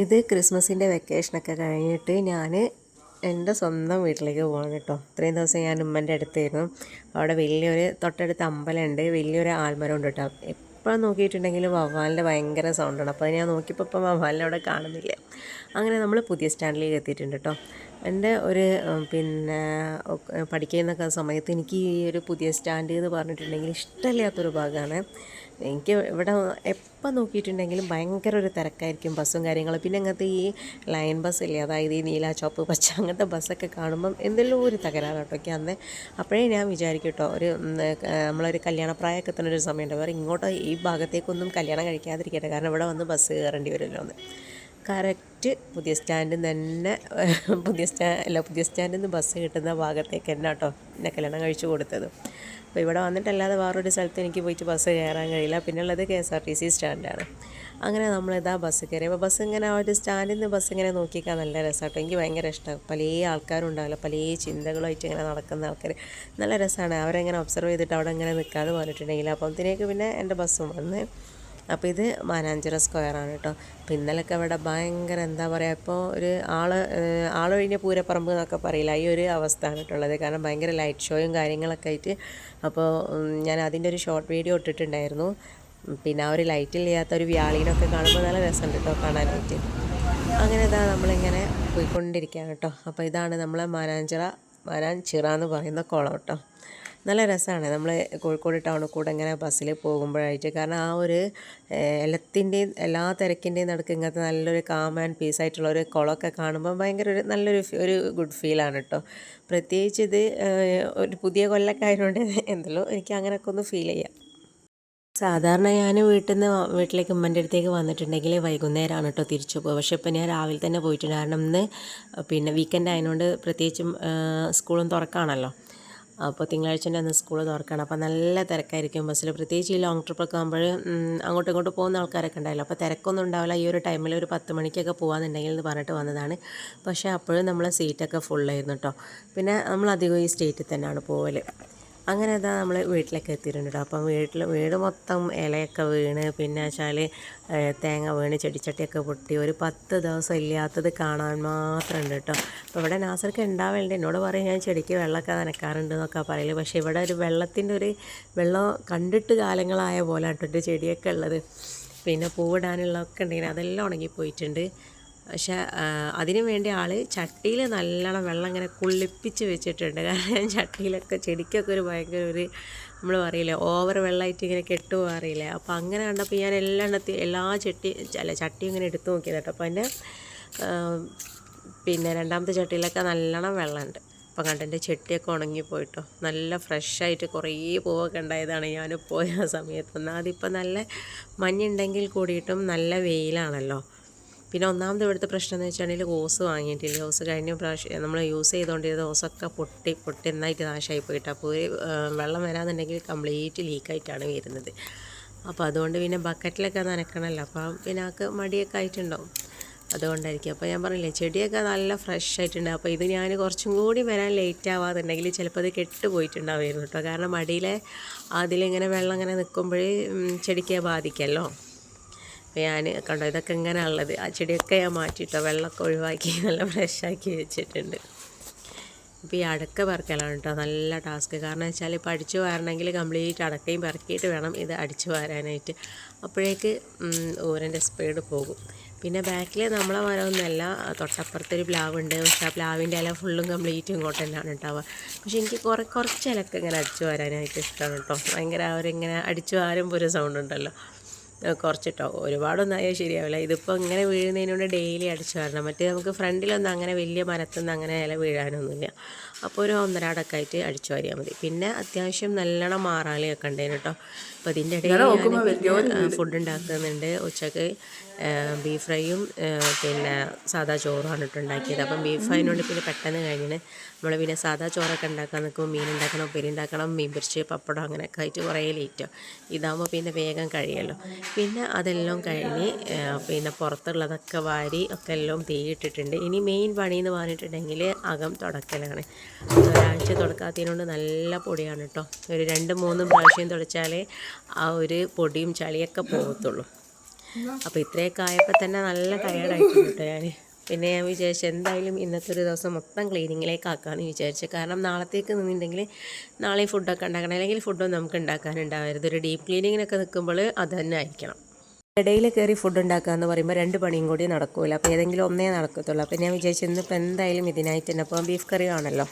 ഇത് ക്രിസ്മസിന്റെ വെക്കേഷനൊക്കെ കഴിഞ്ഞിട്ട് ഞാൻ എന്റെ സ്വന്തം വീട്ടിലേക്ക് പോകണം കേട്ടോ. ഇത്രയും ദിവസം ഞാൻ ഉമ്മന്റെ അടുത്തായിരുന്നു. അവിടെ വലിയൊരു തൊട്ടടുത്ത് അമ്പലമുണ്ട്. വലിയൊരു ആൽമരം ഉണ്ട് കേട്ടോ. എപ്പോഴും നോക്കിയിട്ടുണ്ടെങ്കിലും വവ്വാലിന്റെ ഭയങ്കര സൗണ്ടാണ് അപ്പോൾ ഞാൻ നോക്കിയപ്പോൾ ഇപ്പം വവ്വാലിനെ അവിടെ കാണുന്നില്ല. അങ്ങനെ നമ്മൾ പുതിയ സ്റ്റാൻഡിലേക്ക് എത്തിയിട്ടുണ്ട് കേട്ടോ. എന്റെ ഒരു പിന്നെ പഠിക്കുന്നൊക്കെ സമയത്ത് എനിക്ക് ഈ ഒരു പുതിയ സ്റ്റാൻഡ് എന്ന് പറഞ്ഞിട്ടുണ്ടെങ്കിൽ ഇഷ്ടമില്ലാത്തൊരു ഭാഗമാണ്. എനിക്ക് ഇവിടെ എപ്പോൾ നോക്കിയിട്ടുണ്ടെങ്കിലും ഭയങ്കര ഒരു തിരക്കായിരിക്കും ബസ്സും കാര്യങ്ങളും. പിന്നെ അങ്ങനത്തെ ഈ ലൈൻ ബസ് ഇല്ലേ അതായത് ഈ നീല ചോപ്പ് പച്ച അങ്ങനത്തെ ബസ്സൊക്കെ കാണുമ്പം എന്തെല്ലോ ഒരു തകരാറ് കേട്ടോ ഒക്കെ അന്ന്. അപ്പോഴേ ഞാൻ വിചാരിക്കും കേട്ടോ ഒരു നമ്മളൊരു കല്യാണ നമ്മളൊരു കല്യാണപ്രായമൊക്കെ എത്തുന്ന ഒരു സമയമുണ്ട്. വേറെ ഇങ്ങോട്ട് ഈ ഭാഗത്തേക്കൊന്നും കല്യാണം കഴിക്കാതിരിക്കട്ടെ കാരണം ഇവിടെ വന്ന് ബസ് കയറേണ്ടി വരുമല്ലോ എന്ന് കറക്റ്റ് പുതിയ സ്റ്റാൻഡിൽ തന്നെ പുതിയ സ്റ്റാ അല്ല പുതിയ സ്റ്റാൻഡിൽ നിന്ന് ബസ് കിട്ടുന്ന ഭാഗത്തേക്ക് തന്നെ കേട്ടോ എന്നെ കല്യാണം കഴിച്ചു കൊടുത്തത്. അപ്പോൾ ഇവിടെ വന്നിട്ടല്ലാതെ വേറൊരു സ്ഥലത്ത് എനിക്ക് പോയിട്ട് ബസ് കയറാൻ കഴിയില്ല. പിന്നെ ഉള്ളത് K S R T C സ്റ്റാൻഡാണ്. അങ്ങനെ നമ്മളിതാ ബസ് കയറി. അപ്പോൾ ബസ് ഇങ്ങനെ ആ ഒരു സ്റ്റാൻഡിൽ നിന്ന് ബസ് ഇങ്ങനെ നോക്കിക്കാൻ നല്ല രസമാട്ടോ എനിക്ക് ഭയങ്കര ഇഷ്ടമാണ്. പല ആൾക്കാരും ഉണ്ടാവില്ല പല ചിന്തകളുമായിട്ട് ഇങ്ങനെ നടക്കുന്ന ആൾക്കാർ നല്ല രസമാണ്. അവരെങ്ങനെ ഒബ്സർവ് ചെയ്തിട്ട് അവിടെ ഇങ്ങനെ നിൽക്കാതെ പറഞ്ഞിട്ടുണ്ടെങ്കിൽ അപ്പം ഇതിനേക്ക് പിന്നെ എന്റെ ബസ്സും വന്ന് അപ്പോൾ ഇത് മാനാഞ്ചിറ സ്ക്വയറാണ് കേട്ടോ. അപ്പോൾ ഇന്നലൊക്കെ ഇവിടെ ഭയങ്കര എന്താ പറയുക ഇപ്പോൾ ഒരു ആൾ ആളൊഴിഞ്ഞ പൂരപ്പറമ്പ് എന്നൊക്കെ പറയില്ല ഈ ഒരു അവസ്ഥയാണ് കേട്ടുള്ളത് കാരണം ഭയങ്കര ലൈറ്റ് ഷോയും കാര്യങ്ങളൊക്കെ ആയിട്ട്. അപ്പോൾ ഞാൻ അതിന്റെ ഒരു ഷോർട്ട് വീഡിയോ ഇട്ടിട്ടുണ്ടായിരുന്നു. പിന്നെ ആ ഒരു ലൈറ്റ് ഇല്ലാത്ത ഒരു വ്യാളീനൊക്കെ കാണുമ്പോൾ നല്ല രസമുണ്ട് കേട്ടോ കാണാനായിട്ട്. അങ്ങനെ ഇതാ നമ്മളിങ്ങനെ പോയിക്കൊണ്ടിരിക്കുകയാണ് കേട്ടോ. അപ്പോൾ ഇതാണ് നമ്മളെ മാനാഞ്ചിറ മാനാഞ്ചിറ എന്ന് പറയുന്ന കുളം കേട്ടോ. നല്ല രസമാണ്. നമ്മൾ കോഴിക്കോട് ടൗണിൽ കൂടെ ഇങ്ങനെ ബസ്സിൽ പോകുമ്പോഴായിട്ട്. കാരണം ആ ഒരു എല്ലാത്തിന്റെയും എല്ലാ തിരക്കിന്റെയും നടക്കുക ഇങ്ങനത്തെ നല്ലൊരു കാം ആൻഡ് പീസ് ആയിട്ടുള്ള ഒരു കുളമൊക്കെ കാണുമ്പോൾ ഭയങ്കര ഒരു നല്ലൊരു ഒരു ഗുഡ് ഫീലാണ് കേട്ടോ പ്രത്യേകിച്ച് ഇത് ഒരു പുതിയ കൊല്ലൊക്കെ ആയതുകൊണ്ട് എന്തല്ലോ എനിക്ക് അങ്ങനെയൊക്കെ ഒന്ന് ഫീൽ ചെയ്യാം. സാധാരണ ഞാൻ വീട്ടിൽ നിന്ന് വീട്ടിലേക്ക് ഉമ്മന്റെ അടുത്തേക്ക് വന്നിട്ടുണ്ടെങ്കിൽ വൈകുന്നേരമാണ് കേട്ടോ തിരിച്ചു പോകുക പക്ഷേ ഇപ്പം ഞാൻ രാവിലെ തന്നെ പോയിട്ടുണ്ട്. കാരണം ഇന്ന് പിന്നെ വീക്കെൻഡ് ആയതുകൊണ്ട് പ്രത്യേകിച്ചും സ്കൂളും തുറക്കാണല്ലോ. അപ്പോൾ തിങ്കളാഴ്ചന്റെ അന്ന് സ്കൂൾ തുറക്കണം അപ്പോൾ നല്ല തിരക്കായിരിക്കും ബസ്സിൽ. പ്രത്യേകിച്ച് ഈ ലോങ് ട്രിപ്പൊക്കെ ആകുമ്പോൾ അങ്ങോട്ടും ഇങ്ങോട്ടും പോകുന്ന ആൾക്കാരൊക്കെ ഉണ്ടാവില്ല? അപ്പോൾ തിരക്കൊന്നും ഉണ്ടാവില്ല. ഈ ഒരു ടൈമിൽ ഒരു പത്ത് മണിക്കൊക്കെ പോകാന്നുണ്ടെങ്കിൽ എന്ന് പറഞ്ഞിട്ട് വന്നതാണ്. പക്ഷേ അപ്പോഴും നമ്മളെ സീറ്റൊക്കെ ഫുള്ളായിരുന്നു കേട്ടോ പിന്നെ നമ്മൾ അധികം ഈ സ്റ്റേറ്റിൽ തന്നെയാണ് പോകൽ അങ്ങനെ ഇതാ നമ്മൾ വീട്ടിലേക്ക് എത്തിയിട്ടുണ്ട് അപ്പം വീട്ടിൽ വീട് മൊത്തം ഇലയൊക്കെ വീണ് പിന്നെ വെച്ചാൽ തേങ്ങ വീണ് ചെടിച്ചട്ടിയൊക്കെ പൊട്ടി ഒരു പത്ത് ദിവസം ഇല്ലാത്തത് കാണാൻ മാത്രമുണ്ട് കേട്ടോ അപ്പോൾ ഇവിടെ നാസർക്ക് ഉണ്ടാവലുണ്ട് എന്നോട് പറയും ഞാൻ ചെടിക്ക് വെള്ളമൊക്കെ നനക്കാറുണ്ട് എന്നൊക്കെ പറയൽ. പക്ഷേ ഇവിടെ ഒരു വെള്ളത്തിന്റെ ഒരു വെള്ളം കണ്ടിട്ട് കാലങ്ങളായ പോലെ കേട്ടോ ചെടിയൊക്കെ ഉള്ളത്. പിന്നെ പൂവിടാനുള്ളതൊക്കെ ഉണ്ടെങ്കിൽ അതെല്ലാം ഉണങ്ങിപ്പോയിട്ടുണ്ട്. പക്ഷെ അതിനു വേണ്ടി ആൾ ചട്ടിയിൽ നല്ലോണം വെള്ളം ഇങ്ങനെ കുളിപ്പിച്ച് വെച്ചിട്ടുണ്ട്. കാരണം ചട്ടിയിലൊക്കെ ചെടിക്കൊക്കെ ഒരു ഭയങ്കര ഒരു നമ്മൾ പറയില്ലേ ഓവർ വെള്ളമായിട്ട് ഇങ്ങനെ കെട്ടുപോകാൻ അറിയില്ലേ. അപ്പോൾ അങ്ങനെ കണ്ടപ്പോൾ ഞാൻ എല്ലാ എണ്ണത്തി എല്ലാ ചട്ടി അല്ല ചട്ടി ഇങ്ങനെ എടുത്തു നോക്കിയത് കേട്ടോ അപ്പോൾ എന്റെ പിന്നെ രണ്ടാമത്തെ ചട്ടിയിലൊക്കെ നല്ലോണം വെള്ളമുണ്ട് അപ്പോൾ കണ്ട എന്റെ ചെട്ടിയൊക്കെ ഉണങ്ങിപ്പോയിട്ടോ നല്ല ഫ്രഷായിട്ട് കുറേ പൂവൊക്കെ ഉണ്ടായതാണ് ഞാൻ പോയ സമയത്ത്. ഒന്നാമത് നല്ല മഞ്ഞുണ്ടെങ്കിൽ കൂടിയിട്ടും നല്ല വെയിലാണല്ലോ. പിന്നെ ഒന്നാമത് ഇവിടുത്തെ പ്രശ്നം എന്ന് വെച്ചിട്ടുണ്ടെങ്കിൽ ഓസ് വാങ്ങിയിട്ടില്ല. ഓസ് കഴിഞ്ഞ പ്രാവശ്യം നമ്മൾ യൂസ് ചെയ്തുകൊണ്ടിരുന്ന ഓസൊക്കെ പൊട്ടി പൊട്ടി നന്നായിട്ട് നാശമായി പോയിട്ട് അപ്പോൾ ഒരു വെള്ളം വരാന്നുണ്ടെങ്കിൽ കംപ്ലീറ്റ് ലീക്കായിട്ടാണ് വരുന്നത്. അപ്പോൾ അതുകൊണ്ട് പിന്നെ ബക്കറ്റിലൊക്കെ നനക്കണമല്ലോ. അപ്പം പിന്നെ ആൾക്ക് മടിയൊക്കെ ആയിട്ടുണ്ടാവും. അതുകൊണ്ടായിരിക്കും. അപ്പോൾ ഞാൻ പറഞ്ഞില്ലേ ചെടിയൊക്കെ നല്ല ഫ്രഷ് ആയിട്ടുണ്ട്. അപ്പോൾ ഇത് ഞാൻ കുറച്ചും കൂടി വരാൻ ലേറ്റ് ആവാതുണ്ടെങ്കിൽ ചിലപ്പോൾ അത് കെട്ടുപോയിട്ടുണ്ടാവുമായിരുന്നു കേട്ടോ. കാരണം മടിയിലെ അതിലിങ്ങനെ വെള്ളം ഇങ്ങനെ നിൽക്കുമ്പോഴേ ചെടിക്ക് ബാധിക്കുമല്ലോ അപ്പോൾ ഞാൻ കണ്ടോ? ഇതൊക്കെ ഇങ്ങനെയുള്ളത്. ആ ചെടിയൊക്കെ ഞാൻ മാറ്റിയിട്ടോ? വെള്ളമൊക്കെ ഒഴിവാക്കി നല്ല ഫ്രഷാക്കി വെച്ചിട്ടുണ്ട്. ഇപ്പോൾ ഈ അടക്ക പറക്കലാണ് കേട്ടോ നല്ല ടാസ്ക് കാരണം വെച്ചാൽ ഇപ്പോൾ അടിച്ചു വാരണമെങ്കിൽ കംപ്ലീറ്റ് അടക്കയും പറക്കിയിട്ട് വേണം ഇത് അടിച്ചു വാരാനായിട്ട്. അപ്പോഴേക്ക് ഊരന്റെ സ്പീഡ് പോകും. പിന്നെ ബാക്കിൽ നമ്മളെ മരമൊന്നുമല്ല തൊട്ടപ്പുറത്തൊരു പ്ലാവുണ്ട്. പക്ഷേ ആ പ്ലാവിന്റെ ഇല ഫുള്ളും കംപ്ലീറ്റ് ഇങ്ങോട്ട് തന്നെയാണ് ഉണ്ടാവുക പക്ഷേ എനിക്ക് കുറേ കുറച്ച് ഇലക്ക് ഇങ്ങനെ അടിച്ചു വാരാനായിട്ട് ഇഷ്ടമാണ് കേട്ടോ. ഭയങ്കര അവരിങ്ങനെ അടിച്ചു വാരുമ്പോൾ ഒരു സൗണ്ട് ഉണ്ടല്ലോ. കുറച്ചിട്ടോ. ഒരുപാടൊന്നും ആയാൽ ശരിയാവില്ല. ഇതിപ്പോൾ ഇങ്ങനെ വീഴുന്നതിനോട് ഡെയിലി അടിച്ചു വരണം. മറ്റേ നമുക്ക് ഫ്രണ്ടിലൊന്നും അങ്ങനെ വലിയ മരത്തൊന്നും അങ്ങനെ ഇല വീഴാനൊന്നുമില്ല. അപ്പോൾ ഒരു ഒന്നരാടൊക്കെ ആയിട്ട് അടിച്ചു വാരിയാൽ മതി. പിന്നെ അത്യാവശ്യം നല്ലോണം മാറാളി ഉണ്ടായിരുന്നു കേട്ടോ. അപ്പോൾ അതിന്റെ ഇടയിൽ ഫുഡ് ഉണ്ടാക്കുന്നുണ്ട്. ഉച്ചയ്ക്ക് ബീഫ് ഫ്രൈയും പിന്നെ സാധാ ചോറുമാണ് ഇട്ട് ഉണ്ടാക്കിയത്. അപ്പം ബീഫ് അതിനോട് പിന്നെ പെട്ടെന്ന് കഴിഞ്ഞിന് നമ്മൾ പിന്നെ സാധാ ചോറൊക്കെ ഉണ്ടാക്കാൻ നിൽക്കുമ്പോൾ മീൻ ഉണ്ടാക്കണം ഉപ്പേരി ഉണ്ടാക്കണം മീൻ പൊരിച്ച് പപ്പടം അങ്ങനെയൊക്കെ ആയിട്ട് കുറേ ലേറ്റോ ഇതാകുമ്പോൾ പിന്നെ വേഗം കഴിയല്ലോ. പിന്നെ അതെല്ലാം കഴിഞ്ഞ് പിന്നെ പുറത്തുള്ളതൊക്കെ വാരി ഒക്കെ എല്ലാം തീയിട്ടിട്ടുണ്ട് ഇനി മെയിൻ പണി എന്ന് പറഞ്ഞിട്ടുണ്ടെങ്കിൽ അകം തുടക്കലാണ്. ഒരാഴ്ച തുടക്കാത്തതിനോണ്ട് നല്ല പൊടിയാണ് കേട്ടോ ഒരു രണ്ട് മൂന്ന് പ്രാവശ്യം തുടച്ചാലേ ആ ഒരു പൊടിയും ചളിയൊക്കെ പോകത്തുള്ളൂ. അപ്പോൾ ഇത്രയൊക്കെ ആയപ്പോൾ തന്നെ നല്ല ടയേർഡായിട്ടുണ്ട് ഞാൻ പിന്നെ ഞാൻ വിചാരിച്ചു എന്തായാലും ഇന്നത്തെ ഒരു ദിവസം മൊത്തം ക്ലീനിങ്ങിലേക്ക് ആക്കാമെന്ന് വിചാരിച്ചു. കാരണം നാളത്തേക്ക് നിന്നിട്ടുണ്ടെങ്കിൽ നാളെ ഫുഡൊക്കെ ഉണ്ടാക്കണം. അല്ലെങ്കിൽ ഫുഡൊന്നും നമുക്ക് ഉണ്ടാക്കാനുണ്ടാവരുത്. ഒരു ഡീപ്പ് ക്ലീനിങ്ങിനൊക്കെ നിൽക്കുമ്പോൾ അത് തന്നെ ആയിരിക്കണം. ഇടയിൽ കയറി ഫുഡ് ഉണ്ടാക്കുക എന്ന് പറയുമ്പോൾ രണ്ട് പണിയും കൂടി നടക്കൂല. അപ്പോൾ ഏതെങ്കിലും ഒന്നേ നടക്കത്തുള്ളൂ. അപ്പോൾ ഞാൻ വിചാരിച്ചു ഇന്നിപ്പോൾ എന്തായാലും ഇതിനായിട്ട് തന്നെ. അപ്പോൾ ബീഫ് കറി ആണല്ലോ.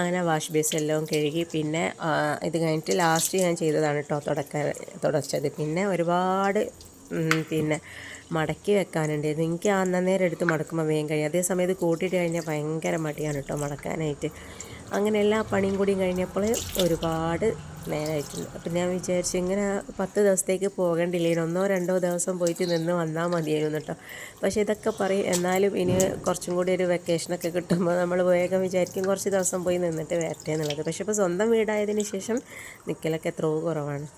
അങ്ങനെ വാഷ് ബേസ് എല്ലാം കഴുകി പിന്നെ ഇത് കഴിഞ്ഞിട്ട് ലാസ്റ്റ് ഞാൻ ചെയ്തതാണ് കേട്ടോ തുടക്ക തുടച്ചത്. പിന്നെ ഒരുപാട് പിന്നെ മടക്കി വെക്കാനുണ്ടായിരുന്നു. എനിക്ക് അന്നേരം എടുത്ത് മടക്കുമ്പോൾ വേഗം കഴിയും. അതേ സമയത്ത് കൂട്ടിയിട്ട് കഴിഞ്ഞാൽ ഭയങ്കര മടിയാണ് കേട്ടോ മടക്കാനായിട്ട്. അങ്ങനെ എല്ലാ പണിയും കൂടി കഴിഞ്ഞപ്പോൾ ഒരുപാട് നേരമായിട്ടുണ്ട് അപ്പം ഞാൻ വിചാരിച്ചു ഇങ്ങനെ പത്ത് ദിവസത്തേക്ക് പോകണ്ടില്ലേ? ഒന്നോ രണ്ടോ ദിവസം പോയിട്ട് നിന്ന് വന്നാൽ മതിയായിരുന്നു കേട്ടോ പക്ഷേ ഇതൊക്കെ പറയും എന്നാലും ഇനി കുറച്ചും കൂടി ഒരു വെക്കേഷനൊക്കെ കിട്ടുമ്പോൾ നമ്മൾ വേഗം വിചാരിക്കും കുറച്ച് ദിവസം പോയി നിന്നിട്ട് വരട്ടെ എന്നുള്ളത്. പക്ഷേ ഇപ്പോൾ സ്വന്തം വീടായതിന് ശേഷം നിൽക്കലൊക്കെ എത്രയോ കുറവാണ്.